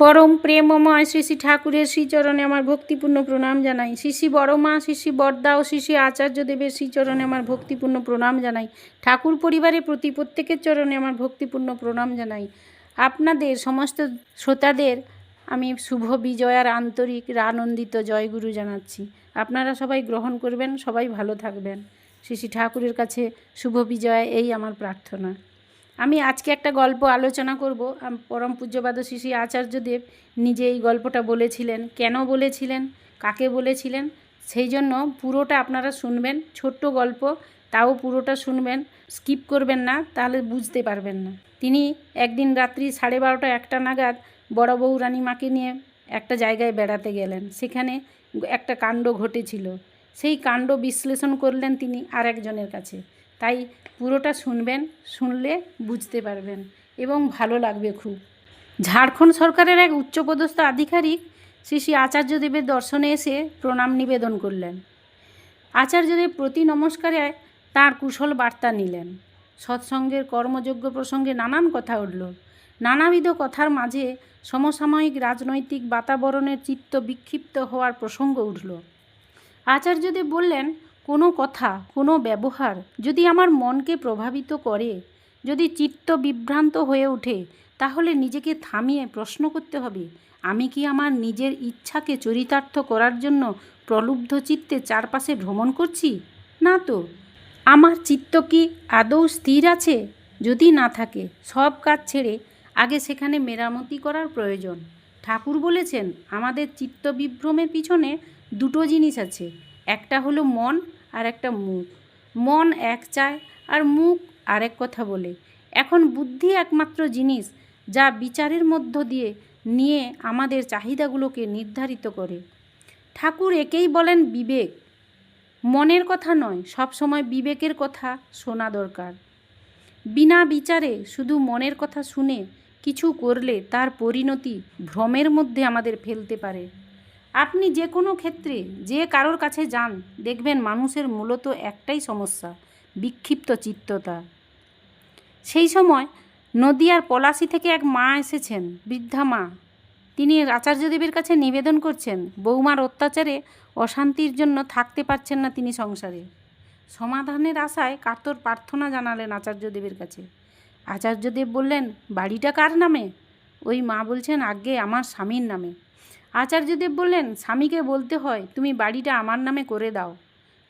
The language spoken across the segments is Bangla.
পরম প্রেমময় শ্রী শ্রী ঠাকুরের শ্রীচরণে আমার ভক্তিপূর্ণ প্রণাম জানাই। শ্রী শ্রী বড়মা শ্রী শ্রী বরদা ও শ্রী শ্রী আচার্য দেবের শ্রীচরণে আমার ভক্তিপূর্ণ প্রণাম জানাই। ঠাকুর পরিবারের প্রতি প্রত্যেকের চরণে আমার ভক্তিপূর্ণ প্রণাম জানাই। আপনাদের, সমস্ত শ্রোতাদের, আমি শুভ বিজয়ার আন্তরিক আনন্দিত জয়গুরু জানাচ্ছি। আপনারা সবাই গ্রহণ করবেন, সবাই ভালো থাকবেন। শ্রী শ্রী ঠাকুরের কাছে শুভ বিজয়, এই আমার প্রার্থনা। আমি আজকে একটা গল্প আলোচনা করব। পরম পূজ্যপাদ শ্রী আচার্যদেব নিজে এই গল্পটা বলেছিলেন। কেন বলেছিলেন? কাকে বলেছিলেন? সেই জন্য পুরোটা আপনারা শুনবেন, ছোট্ট গল্প, তাও পুরোটা শুনবেন, স্কিপ করবেন না, তাহলে বুঝতে পারবেন না। তিনি একদিন রাত্রি সাড়ে বারোটা একটা নাগাদ বড় বউ রানীমাকে নিয়ে একটা জায়গায় বেড়াতে গেলেন। সেখানে একটা কাণ্ড ঘটেছিল। সেই কাণ্ড বিশ্লেষণ করলেন তিনি আরেকজনের কাছে। তাই পুরোটা শুনবেন, শুনলে বুঝতে পারবেন এবং ভালো লাগবে খুব। ঝাড়খণ্ড সরকারের এক উচ্চপদস্থ আধিকারিক শ্রী শ্রী আচার্যদেবের দর্শনে এসে প্রণাম নিবেদন করলেন। আচার্যদেব প্রতি নমস্কারে তার কুশল বার্তা নিলেন। সৎসঙ্গের কর্মযোগ্য প্রসঙ্গে নানান কথা উঠল। নানাবিধ কথার মাঝে সমসাময়িক রাজনৈতিক বাতাবরণের চিত্ত বিক্ষিপ্ত হওয়ার প্রসঙ্গ উঠল। আচার্যদেব বললেন কথা, কোনো ব্যবহার যদি আমার মনকে প্রভাবিত করে, যদি চিত্ত বিভ্রান্ত হয়ে ওঠে, তাহলে নিজেকে থামিয়ে প্রশ্ন করতে হবে, আমি কি আমার নিজের ইচ্ছাকে চরিতার্থ করার জন্য প্রলুব্ধ চিত্তে চারপাশে ভ্রমণ করছি? না তো। আমার চিত্ত কি আদৌ স্থির আছে? যদি না থাকে, সব কাজ ছেড়ে আগে সেখানে মেরামতি করার প্রয়োজন। ঠাকুর বলেছেন, আমাদের চিত্ত বিভ্রমের পিছনে দুটো জিনিস আছে। একটা হলো মন আর একটা মুখ। মন এক চায় আর মুখ আরেক কথা বলে। এখন বুদ্ধি একমাত্র জিনিস যা বিচারের মধ্য দিয়ে নিয়ে আমাদের চাহিদাগুলোকে নির্ধারিত করে। ঠাকুর একেই বলেন বিবেক। মনের কথা নয়, সবসময় বিবেকের কথা শোনা দরকার। বিনা বিচারে শুধু মনের কথা শুনে কিছু করলে তার পরিণতি ভ্রমের মধ্যে আমাদের ফেলতে পারে। আপনি যে কোনো ক্ষেত্রে যে কারোর কাছে যান, দেখবেন মানুষের মূলত একটাই সমস্যা, বিক্ষিপ্ত চিত্ততা। সেই সময় নদিয়ার পলাশি থেকে এক মা এসেছেন, বৃদ্ধা মা। তিনি আচার্যদেবের কাছে নিবেদন করছেন, বৌমার অত্যাচারে অশান্তির জন্য থাকতে পারছেন না তিনি সংসারে। সমাধানের আশায় কাতর প্রার্থনা জানালেন আচার্যদেবের কাছে। আচার্যদেব বললেন, বাড়িটা কার নামে? ওই মা বলছেন, আগে আমার স্বামীর নামে। আচার্যদেব বললেন, স্বামীকে বলতে হয়, তুমি বাড়িটা আমার নামে করে দাও।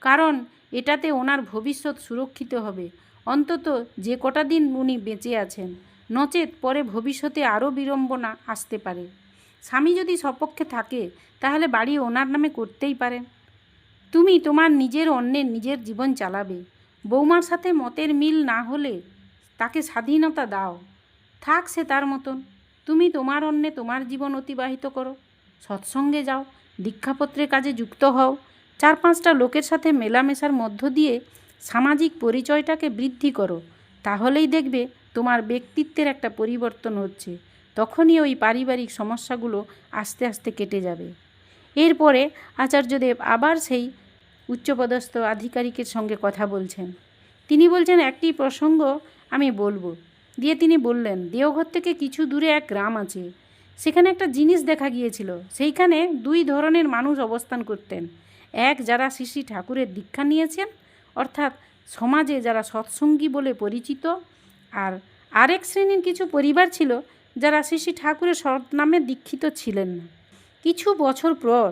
কারণ এটাতে ওনার ভবিষ্যৎ সুরক্ষিত হবে। অন্তত যে কটা দিন উনি বেঁচে আছেন, নচেত পরে ভবিষ্যতে আরও বিড়ম্বনা আসতে পারে। স্বামী যদি সপক্ষে থাকে, তাহলে বাড়ি ওনার নামে করতেই পারেন তুমি তোমার নিজের অন্যের নিজের জীবন চালাবে। বৌমার সাথে মতের মিল না হলে তাকে স্বাধীনতা দাও। থাক সে তার মতন। তুমি তোমার অন্যে তোমার জীবন অতিবাহিত করো। সৎসঙ্গে যাও, দীক্ষাপত্রের কাজে যুক্ত হও। চার পাঁচটা লোকের সাথে মেলামেশার মধ্য দিয়ে সামাজিক পরিচয়টাকে বৃদ্ধি করো। তাহলেই দেখবে তোমার ব্যক্তিত্বের একটা পরিবর্তন হচ্ছে। তখনই ওই পারিবারিক সমস্যাগুলো আস্তে আস্তে কেটে যাবে। এরপরে আচার্যদেব আবার সেই উচ্চপদস্থ আধিকারিকের সঙ্গে কথা বলছেন। তিনি বলছেন, একটি প্রসঙ্গ আমি বলব। দিয়ে তিনি বললেন, দেওঘর থেকে কিছু দূরে এক গ্রাম আছে। সেখানে একটা জিনিস দেখা গিয়েছিল। সেইখানে দুই ধরনের মানুষ অবস্থান করতেন। এক যারা শ্রী ঠাকুরের দীক্ষা নিয়েছেন, অর্থাৎ সমাজে যারা সৎসঙ্গী বলে পরিচিত, আর আরেক শ্রেণির কিছু পরিবার ছিল যারা শ্রী ঠাকুরের সৎ নামে দীক্ষিত ছিলেন না। কিছু বছর পর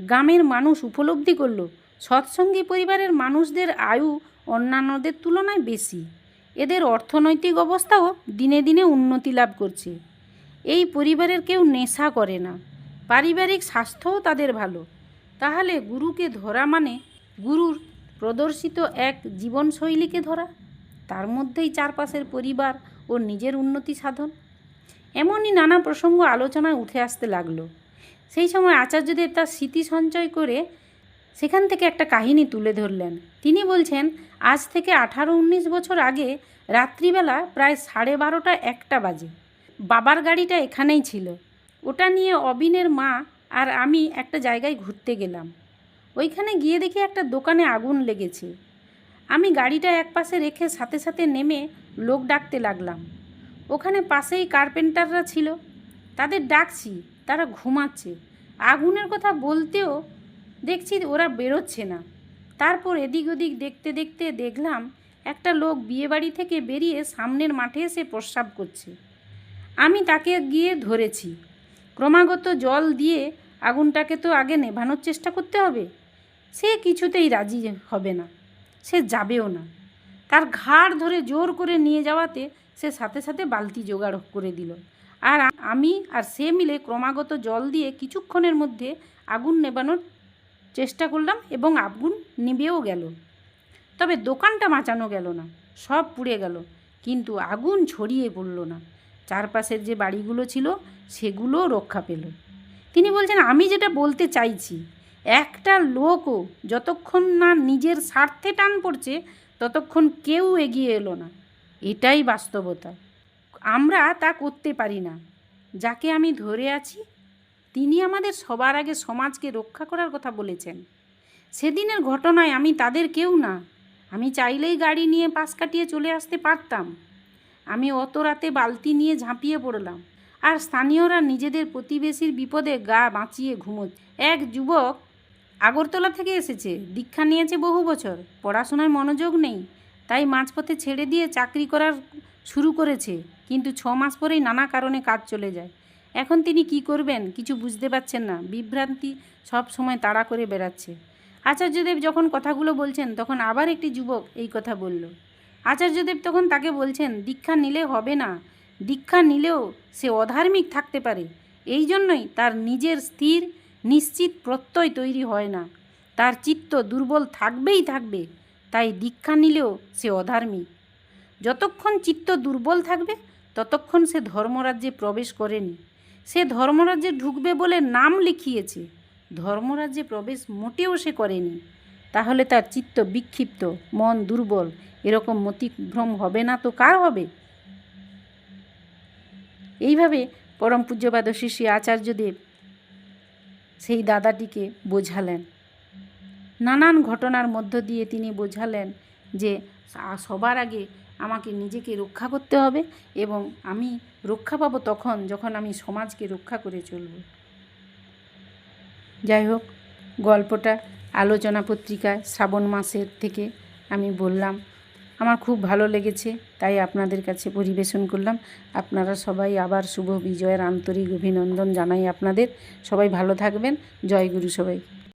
গ্রামের মানুষ উপলব্ধি করল, সৎসঙ্গী পরিবারের মানুষদের আয়ু অন্যান্যদের তুলনায় বেশি। এদের অর্থনৈতিক অবস্থাও দিনে দিনে উন্নতি লাভ করছে। এই পরিবারের কেউ নেশা করে না। পারিবারিক স্বাস্থ্যও তাদের ভালো। তাহলে গুরুকে ধরা মানে গুরুর প্রদর্শিত এক জীবনশৈলীকে ধরা? তার মধ্যেই চারপাশের পরিবার ও নিজের উন্নতি সাধন? এমনই নানা প্রসঙ্গ আলোচনায় উঠে আসতে লাগল। সেই সময় আচার্যদেব তার স্মৃতি সঞ্চয় করে সেখান থেকে একটা কাহিনী তুলে ধরলেন। তিনি বলছেন, আজ থেকে আঠারো উনিশ বছর আগে রাত্রিবেলা প্রায় সাড়ে বারোটা একটা বাজে। বাবার গাড়িটা এখানেই ছিল। ওটা নিয়ে অবিনের মা আর আমি একটা জায়গায় ঘুরতে গেলাম। ওইখানে গিয়ে দেখি একটা দোকানে আগুন লেগেছে। আমি গাড়িটা এক পাশে রেখে সাথে সাথে নেমে লোক ডাকতে লাগলাম। ওখানে পাশেই কার্পেন্টাররা ছিল। তাদের ডাকছি, তারা ঘুমাচ্ছে। আগুনের কথা বলতেও দেখছি ওরা বেরোচ্ছে না। তারপর এদিক ওদিক দেখতে দেখতে দেখলাম একটা লোক বিয়েবাড়ি থেকে বেরিয়ে সামনের মাঠে এসে প্রস্রাব করছে। আমি তাকে গিয়ে ধরেছি। ক্রমাগত জল দিয়ে আগুনটাকে তো আগে নেভানোর চেষ্টা করতে হবে। সে কিছুতেই রাজি হবে না। সে যাবেও না। তার ঘাড় ধরে জোর করে নিয়ে যাওয়াতে সে সাথে সাথে বালতি জোগাড় করে দিল। আর আমি আর সে মিলে ক্রমাগত জল দিয়ে কিছুক্ষণের মধ্যে আগুন নেবানোর চেষ্টা করলাম এবং আগুন নিবেও গেল। তবে দোকানটা বাঁচানো গেল না। সব পুড়ে গেল। কিন্তু আগুন ছড়িয়ে পড়ল না। চারপাশের যে বাড়িগুলো ছিল, সেগুলোও রক্ষা পেল। তিনি বলছেন, আমি যেটা বলতে চাইছি, একটা লোকও যতক্ষণ না নিজের স্বার্থে টান পড়ছে, ততক্ষণ কেউ এগিয়ে এলো না। এটাই বাস্তবতা। আমরা তা করতে পারি না। যাকে আমি ধরে আছি, তিনি আমাদের সবার আগে সমাজকে রক্ষা করার কথা বলেছেন। সেদিনের ঘটনায় আমি তাদের কেউ না। আমি চাইলেই গাড়ি নিয়ে পাশ কাটিয়ে চলে আসতে পারতাম। আমি অত রাতে বালতি নিয়ে ঝাঁপিয়ে পড়লাম। আর স্থানীয়রা নিজেদের প্রতিবেশীর বিপদে গা বাঁচিয়ে ঘুমোচ্ছে এক যুবক আগরতলা থেকে এসেছে, দীক্ষা নিয়েছে বহু বছর, পড়াশোনায় মনোযোগ নেই, তাই মাঝপথে ছেড়ে দিয়ে চাকরি করার শুরু করেছে। কিন্তু ছ মাস পরেই নানা কারণে কাজ চলে যায়। এখন তিনি কি করবেন কিছু বুঝতে পারছেন না, বিভ্রান্তি সব সময় তাড়া করে বেড়াচ্ছে। আচার্যদেব যখন কথাগুলো বলছেন, তখন আবার একটি যুবক এই কথা বলল। আচার্যদেব তখন তাকে বলছেন, দীক্ষা নিলে হবে না। দীক্ষা নিলেও সে অধার্মিক থাকতে পারে। এই জন্যই তার নিজের স্থির, নিশ্চিত প্রত্যয় তৈরি হয় না। তার চিত্ত দুর্বল থাকবেই থাকবে, তাই দীক্ষা নিলেও সে অধার্মিক। যতক্ষণ চিত্ত দুর্বল থাকবে, ততক্ষণ সে ধর্মরাজ্যে প্রবেশ করেনি। সে ধর্মরাজ্যে ঢুকবে বলে নাম লিখিয়েছে। ধর্মরাজ্যে প্রবেশ মোটেও সে করেনি। তাহলে তার চিত্ত বিক্ষিপ্ত, মন দুর্বল, এরকম মতিভ্রম হবে না তো কার হবে? এইভাবে পরম পূজ্যপাদ শ্রী আচার্যদেব সেই দাদাটিকে বোঝালেন। নানান ঘটনার মধ্য দিয়ে তিনি বোঝালেন যে সবার আগে আমাকে নিজেকে রক্ষা করতে হবে এবং আমি রক্ষা পাবো তখন যখন আমি সমাজকে রক্ষা করে চলব। যাই হোক, গল্পটা আলোচনা পত্রিকায় শ্রাবণ মাসের থেকে আমি বললাম, আমার খুব ভালো লেগেছে, তাই আপনাদের কাছে পরিবেশন করলাম। আপনারা সবাই আবার শুভ বিজয়ের আন্তরিক অভিনন্দন জানাই আপনাদের। সবাই ভালো থাকবেন। জয় গুরু সবাই